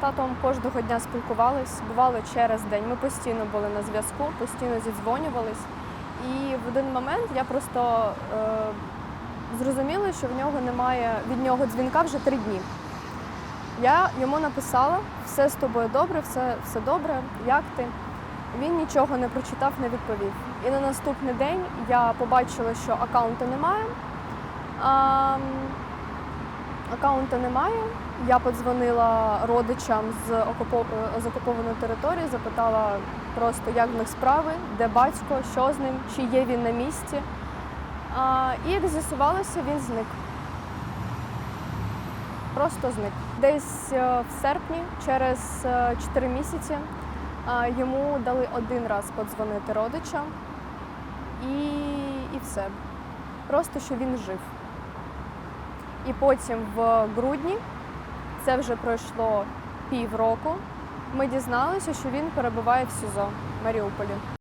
татом кожного дня спілкувались, бувало через день. Ми постійно були на зв'язку, постійно зідзвонювались. І в один момент я просто е, зрозуміла, що в нього немає від нього дзвінка вже три дні. Я йому написала: все з тобою добре, все, все добре, як ти? Він нічого не прочитав, не відповів. І на наступний день я побачила, що аккаунту немає. А, аккаунту немає. Я подзвонила родичам з, з окупованої території, запитала просто, як в них справи, де батько, що з ним, чи є він на місці. А, і як з'ясувалося, він зник. Просто зник. Десь е, в серпні, через 4 місяці, е, йому дали один раз подзвонити родичам і, і все. Просто що він жив. І потім в грудні, це вже пройшло півроку, ми дізналися, що він перебуває в СІЗО в Маріуполі.